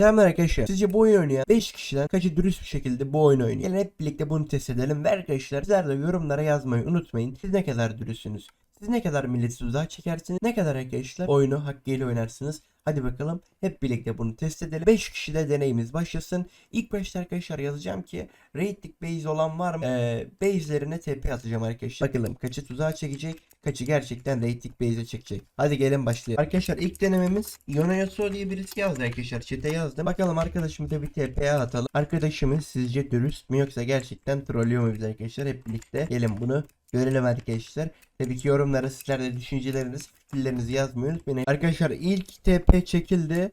Selam arkadaşlar. Sizce bu oyunu oynayan 5 kişiden kaçı dürüst bir şekilde bu oyunu oynuyor? Gelin hep birlikte bunu test edelim ve arkadaşlar sizler de yorumlara yazmayı unutmayın. Siz ne kadar dürüstsünüz? Siz ne kadar milleti tuzağa çekersiniz? Ne kadar arkadaşlar oyunu hakkıyla oynarsınız? Hadi bakalım hep birlikte bunu test edelim. 5 kişide deneyimiz başlasın. İlk başta arkadaşlar yazacağım ki rating base olan var mı? Ee, base'lerine TP atacağım arkadaşlar. Bakalım kaçı tuzağa çekecek, kaçı gerçekten rating base'e çekecek. Hadi gelin başlayalım. Arkadaşlar ilk denememiz Yona Yasuo diye birisi yazdı arkadaşlar. Chat'e yazdım. Bakalım arkadaşımıza bir TP atalım. Arkadaşımız sizce dürüst mü yoksa gerçekten trollüyor mu bizi arkadaşlar? Hep birlikte gelin bunu görelim arkadaşlar. Tabii ki yorumlara sizler de düşünceleriniz, fikirlerinizi yazmayı unutmayın. Arkadaşlar ilk TP çekildi.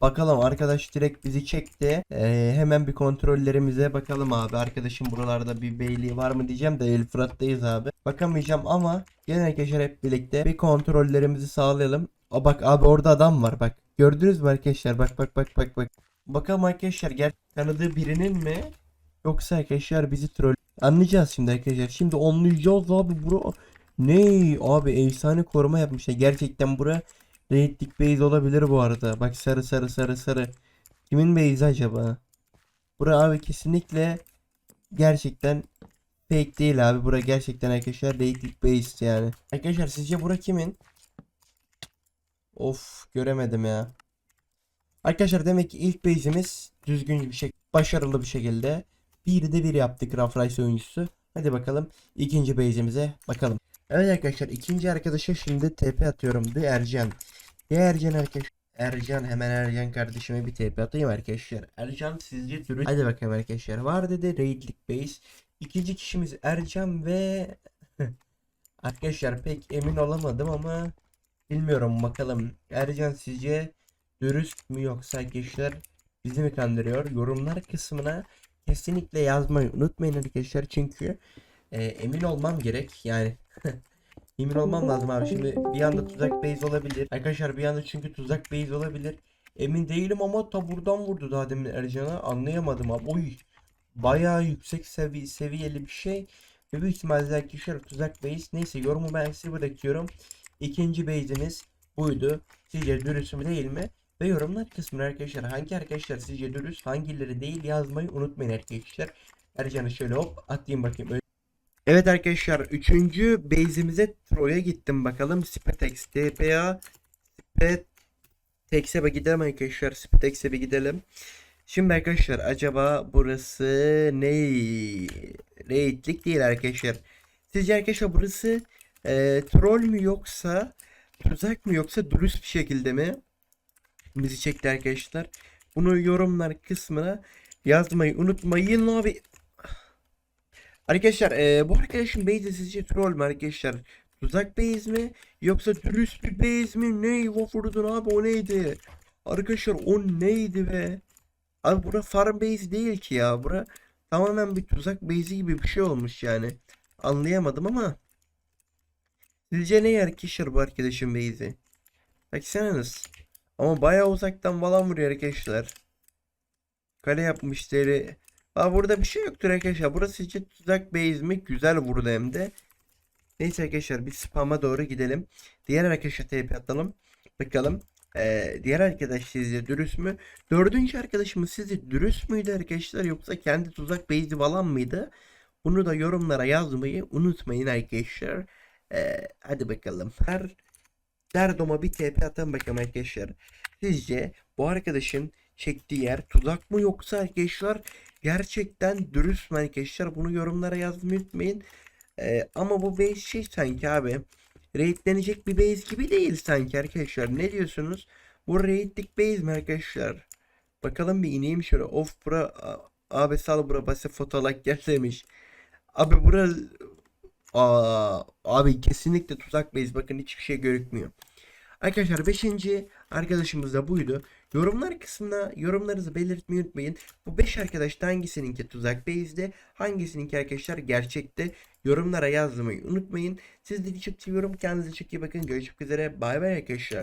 Bakalım arkadaş direkt bizi çekti. Ee, hemen bir kontrollerimize bakalım abi. Arkadaşım buralarda bir beyliği var mı diyeceğim de El Fırat'tayız abi. Bakamayacağım ama gelin arkadaşlar hep birlikte bir kontrollerimizi sağlayalım. Aa, bak abi orada adam var bak. Gördünüz mü arkadaşlar? Bak bak bak bak bak. Bakalım arkadaşlar gel tanıdığı birinin mi? Yoksa arkadaşlar bizi troll. Anlayacağız şimdi arkadaşlar. Şimdi anlayacağız abi bura. Ne abi efsane koruma yapmışlar. Gerçekten bura raidlik base olabilir bu arada. Bak sarı sarı sarı sarı. Kimin base acaba? Bura abi kesinlikle gerçekten fake değil abi. Bura gerçekten arkadaşlar raidlik base yani. Arkadaşlar sizce bura kimin? Of göremedim ya. Arkadaşlar demek ki ilk base'imiz düzgün bir şekilde başarılı bir şekilde bir de bir yaptık Rice oyuncusu. Hadi bakalım ikinci base'imize bakalım. Evet arkadaşlar ikinci arkadaşa şimdi TP atıyorum. The Ercan. The Ercan arkadaş. Ercan hemen Ercan kardeşime bir TP atayım arkadaşlar. Ercan sizce dürüst. Hadi bakalım arkadaşlar. Var dedi raidlik base. İkinci kişimiz Ercan ve arkadaşlar pek emin olamadım ama bilmiyorum bakalım. Ercan sizce dürüst mü yoksa arkadaşlar bizi mi kandırıyor? Yorumlar kısmına kesinlikle yazmayı unutmayın arkadaşlar çünkü e, emin olmam gerek. Yani emin olmam lazım abi. Şimdi bir anda tuzak base olabilir. Arkadaşlar bir anda çünkü tuzak base olabilir. Emin değilim ama ta buradan vurdu daha demin Ercan'a. Anlayamadım abi. Oy bayağı yüksek sevi seviyeli bir şey. Ve büyük ihtimalle arkadaşlar tuzak base. Neyse yorumu ben size bırakıyorum. İkinci base'imiz buydu. Sizce dürüst mü değil mi ve yorumlar kısmına arkadaşlar hangi arkadaşlar sizce dürüst hangileri değil yazmayı unutmayın arkadaşlar. Ercan'ı şöyle hop atayım bakayım. Evet arkadaşlar 3. base'imize Troy'a gittim bakalım. Spetex TPA Spetex'e bir gidelim arkadaşlar. Spetex'e bir gidelim. Şimdi arkadaşlar acaba burası ne? Raidlik değil arkadaşlar. Sizce arkadaşlar burası e, troll mü yoksa tuzak mı yoksa dürüst bir şekilde mi? Bizi çekti arkadaşlar. Bunu yorumlar kısmına yazmayı unutmayın abi. Arkadaşlar e, bu arkadaşın base'i sizce troll mü arkadaşlar? Tuzak base mi? Yoksa dürüst bir base mi? Ne vurdun abi o neydi? Arkadaşlar o neydi be? Abi bura farm base değil ki ya. Bura tamamen bir tuzak base'i gibi bir şey olmuş yani. Anlayamadım ama. Sizce ne arkadaşlar bu arkadaşın base'i? Baksanız. Ama bayağı uzaktan falan vuruyor arkadaşlar. Kale yapmışları. Aa burada bir şey yoktur arkadaşlar. Burası için tuzak base mi? Güzel vurdu hem de. Neyse arkadaşlar bir spam'a doğru gidelim. Diğer arkadaşa TP atalım. Bakalım. Ee, diğer arkadaş sizce dürüst mü? Dördüncü arkadaşımız sizce dürüst müydü arkadaşlar yoksa kendi tuzak base'i falan mıydı? Bunu da yorumlara yazmayı unutmayın arkadaşlar. Ee, hadi bakalım. Her Derdom'a bir TP atın bakalım arkadaşlar. Sizce bu arkadaşın çektiği yer tuzak mı yoksa arkadaşlar gerçekten dürüst mü arkadaşlar? Bunu yorumlara yazmayı unutmayın. Ee, ama bu base şey sanki abi. Raidlenecek bir base gibi değil sanki arkadaşlar. Ne diyorsunuz? Bu raidlik base mi arkadaşlar? Bakalım bir ineyim şöyle. Of bura abi sal bura basit fotolak gel demiş. Abi bura Aa, abi kesinlikle tuzak base. Bakın hiçbir şey görükmüyor. Arkadaşlar 5. arkadaşımız da buydu. Yorumlar kısmına yorumlarınızı belirtmeyi unutmayın. Bu 5 arkadaşta hangisininki tuzak base'de, hangisininki arkadaşlar gerçekte yorumlara yazmayı unutmayın. Sizleri çok seviyorum. Kendinize çok iyi bakın. Görüşmek üzere. Bay bay arkadaşlar.